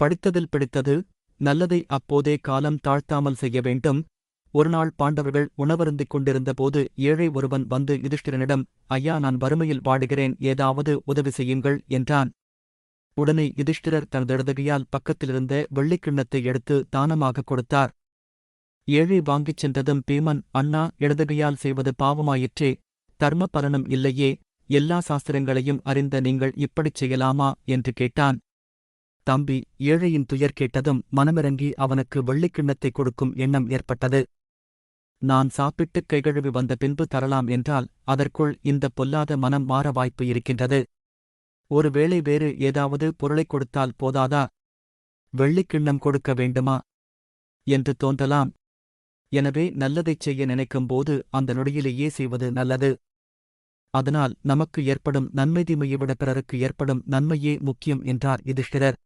படித்ததில் பிடித்தது நல்லதை அப்போதே காலம் தாழ்த்தாமல் செய்ய வேண்டும். ஒருநாள் பாண்டவர்கள் உணவருந்திக் கொண்டிருந்தபோது ஏழை ஒருவன் வந்து யுதிஷ்டிரனிடம் ஐயா நான் வறுமையில் வாடுகிறேன் ஏதாவது உதவி செய்யுங்கள் என்றான். உடனே யுதிஷ்டிரர் தனது இடதுகையால் பக்கத்திலிருந்த வெள்ளிக்கிண்ணத்தை எடுத்து தானமாகக் கொடுத்தார். ஏழை வாங்கிச் சென்றதும் பீமன் அண்ணா இடதுகையால் செய்வது பாவமாயிற்றே தர்ம பலனும் இல்லையே எல்லா சாஸ்திரங்களையும் அறிந்த நீங்கள் இப்படிச் செய்யலாமா? என்று கேட்டான். தம்பி ஏழையின் துயர் கேட்டதும் மனமிறங்கி அவனுக்கு வெள்ளிக்கிண்ணத்தை கொடுக்கும் எண்ணம் ஏற்பட்டது. நான் சாப்பிட்டுக் கைகழுவி வந்த பின்பு தரலாம் என்றால் அதற்குள் இந்த பொல்லாத மனம் மாற வாய்ப்பு இருக்கின்றது. ஒருவேளை வேறு ஏதாவது பொருளைக் கொடுத்தால் போதாதா? வெள்ளிக்கிண்ணம் கொடுக்க வேண்டுமா? என்று தோன்றலாம். எனவே நல்லதைச் செய்ய நினைக்கும்போது அந்த நொடியிலேயே செய்வது நல்லது. அதனால் நமக்கு ஏற்படும் நன்மை தீமையை விட பிறருக்கு ஏற்படும் நன்மையே முக்கியம் என்றார் யுதிஷ்டிரர்.